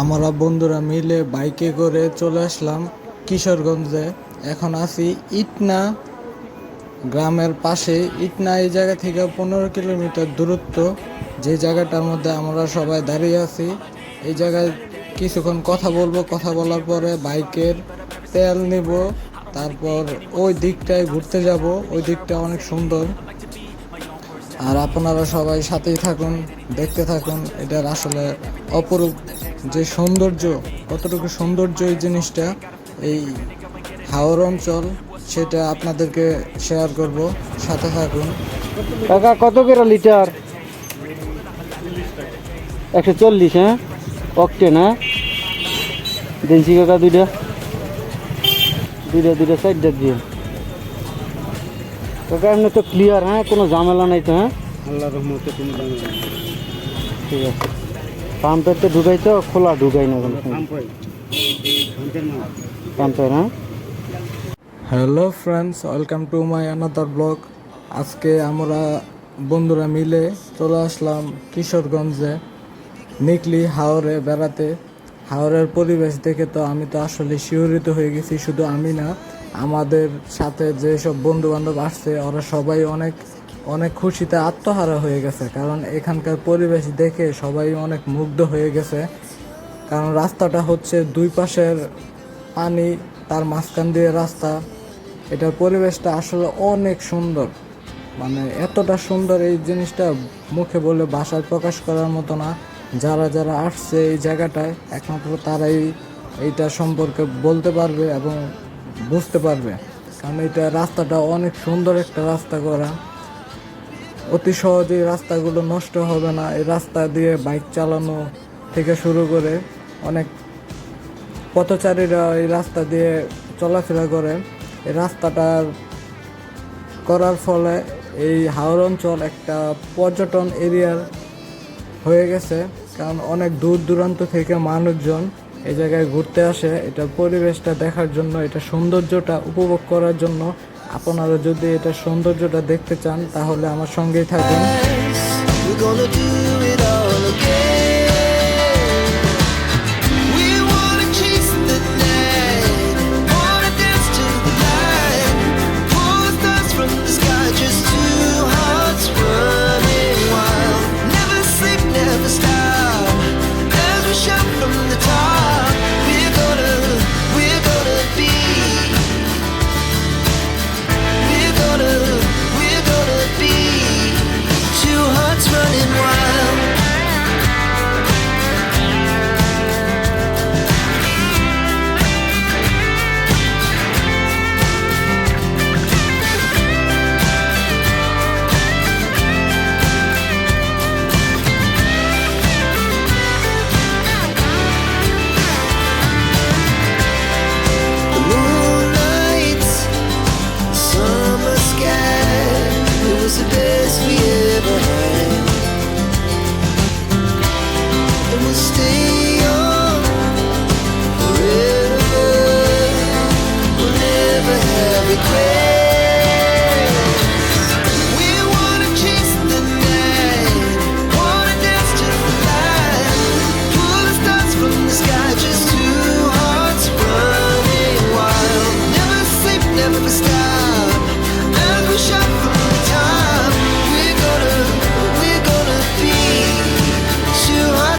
আমরা বন্ধুরা মিলে বাইকে করে চলে আসলাম কিশোরগঞ্জে। এখন আছি ইটনা গ্রামের পাশে। ইটনা এই জায়গা থেকে পনেরো কিলোমিটার দূরত্ব। যে জায়গাটার মধ্যে আমরা সবাই দাঁড়িয়ে আছি, এই জায়গায় কিছুক্ষণ কথা বলব। কথা বলার পরে বাইকের তেল নিব, তারপর ওই দিকটায় ঘুরতে যাব। ওই দিকটা অনেক সুন্দর। আর আপনারা সবাই সাথেই থাকুন, দেখতে থাকুন। এটার আসলে অপরূপ যে সৌন্দর্য কতটুকু সৌন্দর্য এই জিনিসটা এই হাওর অঞ্চল সেটা আপনাদেরকে শেয়ার করব সাথে থাকুন। কাকা কত করে লিটার? একশো চল্লিশ হ্যাঁ? অকটেন হ্যাঁ? দিনছি কাকা দুইটা। দুইটা দুইটা সাইড দিয়ে কাকা এমনি তো ক্লিয়ার হ্যাঁ? কোনো ঝামেলা নাই তো হ্যাঁ? আল্লাহ রহমতে কোনো দাম ঠিক আছে। পাম্পের তো ঢুকাই তো খোলা ঢুকাই না কোনো পাম্পের হ্যাঁ? Hello friends welcome to my another blog. আজকে আমরা বন্ধুরা মিলে চলে আসলাম কিশোরগঞ্জে নিকলি হাওরে বেড়াতে। হাওরের পরিবেশ দেখে তো আমি তো আসলে শিহরিত হয়ে গেছি শুধু আমি না আমাদের সাথে যেসব বন্ধু বান্ধব আসছে ওরা সবাই অনেক অনেক খুশিতে আত্মহারা হয়ে গেছে, কারণ এখানকার পরিবেশ দেখে সবাই অনেক মুগ্ধ হয়ে গেছে। কারণ রাস্তাটা হচ্ছে দুই পাশের পানি, তার মাঝখান দিয়ে রাস্তা। এটার পরিবেশটা আসলে অনেক সুন্দর। মানে এতটা সুন্দর এই জিনিসটা মুখে বলে ভাষায় প্রকাশ করার মতো না। যারা যারা আসছে এই জায়গাটায়, একমাত্র তারাই এইটা সম্পর্কে বলতে পারবে এবং বুঝতে পারবে। কারণ এটা রাস্তাটা অনেক সুন্দর একটা রাস্তা করা। অতি সহজেই রাস্তাগুলো নষ্ট হবে না। এই রাস্তা দিয়ে বাইক চালানো থেকে শুরু করে অনেক পথচারীরা এই রাস্তা দিয়ে চলাফেরা করে। এই রাস্তাটার করার ফলে এই হাওর অঞ্চল একটা পর্যটন এরিয়ার হয়ে গেছে, কারণ অনেক দূর দূরান্ত থেকে মানুষজন এই জায়গায় ঘুরতে আসে। এটা পরিবেশটা দেখার জন্য, এটা সৌন্দর্যটা উপভোগ করার জন্য আপনারা যদি এটা সৌন্দর্যটা দেখতে চান তাহলে আমার সঙ্গেই থাকুন is the best we